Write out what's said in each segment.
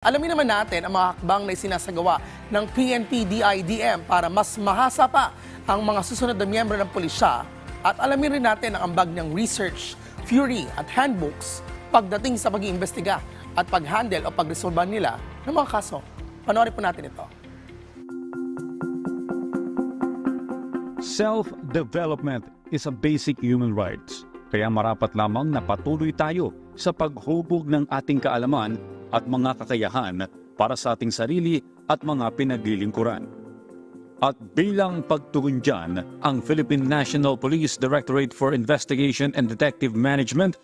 Alamin naman natin ang mga hakbang na isinasagawa ng PNP-DIDM para mas mahasa pa ang mga susunod na miyembro ng pulisya at alamin rin natin ang ambag ng research, theory at handbooks pagdating sa pag-iimbestiga at pag-handle o pagresolba nila ng mga kaso. Panoorin po natin ito. Self-development is a basic human rights. Kaya marapat lamang na patuloy tayo sa paghubog ng ating kaalaman at mga kakayahan para sa ating sarili at mga pinaglilingkuran. At bilang pagtugon dyan, ang Philippine National Police Directorate for Investigation and Detective Management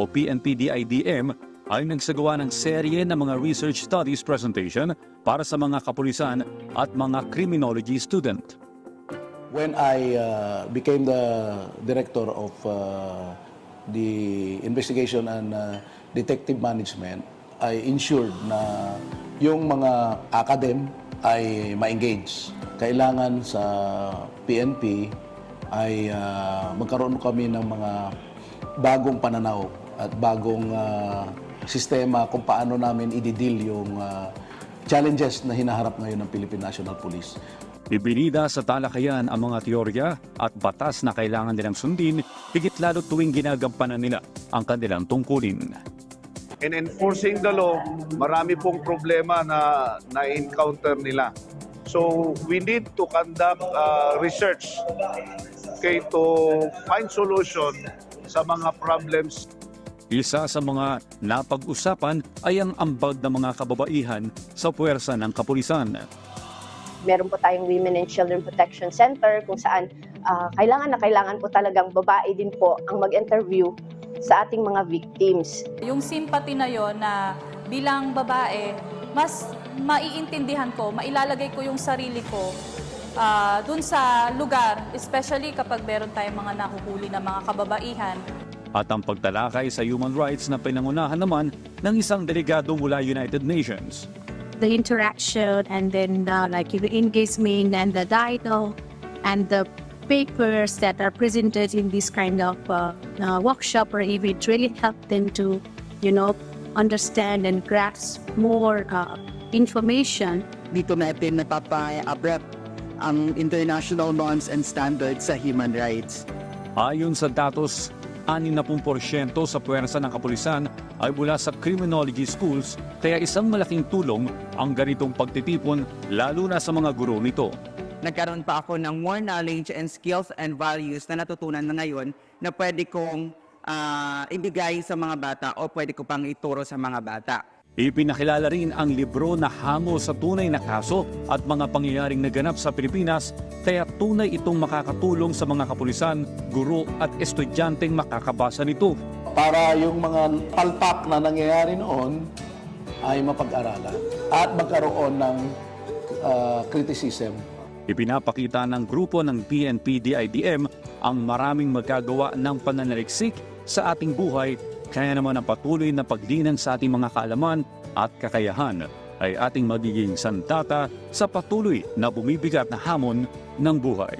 o PNP-DIDM ay nagsagawa ng serye ng mga research studies presentation para sa mga kapulisan at mga criminology student. When I uh, became the director of uh, the investigation and uh, detective management, I ensured na yung mga academ ay ma-engage. Kailangan sa PNP ay uh, magkaroon kami ng mga bagong pananaw at bagong uh, sistema kung paano namin i-deal yung uh, challenges na hinaharap ngayon ng Philippine National Police. Ibinida sa talakayan ang mga teorya at batas na kailangan nilang sundin, higit lalo tuwing ginagampanan nila ang kanilang tungkulin. In enforcing the law, marami pong problema na na-encounter nila. So we need to conduct uh, research okay, to find solution sa mga problems Isa sa mga napag-usapan ay ang ambag ng mga kababaihan sa puwersa ng kapulisan. meron po tayong Women and Children Protection Center kung saan ah, kailangan na kailangan po talagang babae din po ang mag-interview sa ating mga victims. Yung sympathy na yon na bilang babae, mas maiintindihan ko, mailalagay ko yung sarili ko ah, dun sa lugar, especially kapag meron tayong mga nahuhuli na mga kababaihan. At ang pagtalakay sa human rights na pinangunahan naman ng isang delegado mula United Nations. the interaction and then uh, like the engagement and the dialogue and the papers that are presented in this kind of uh, uh, workshop or event really help them to you know understand and grasp more uh, information dito natin napapa-abrak ang international norms and standards sa human rights. Ayon sa datos, 60% sa puwersa ng kapulisan ay mula sa criminology schools kaya isang malaking tulong ang ganitong pagtitipon lalo na sa mga guro nito. Nagkaroon pa ako ng more knowledge and skills and values na natutunan na ngayon na pwede kong ah, ibigay sa mga bata o pwede ko pang ituro sa mga bata. Ipinakilala rin ang libro na hango sa tunay na kaso at mga pangyayaring naganap sa Pilipinas kaya tunay itong makakatulong sa mga kapulisan, guro at estudyanteng makakabasa nito. para yung mga palpak na nangyayari noon ay mapag-aralan at magkaroon ng uh, criticism. Ipinapakita ng grupo ng PNP-DIDM ang maraming magagawa ng pananaliksik sa ating buhay kaya naman ang patuloy na pagdinan sa ating mga kaalaman at kakayahan ay ating magiging sandata sa patuloy na bumibigat na hamon ng buhay.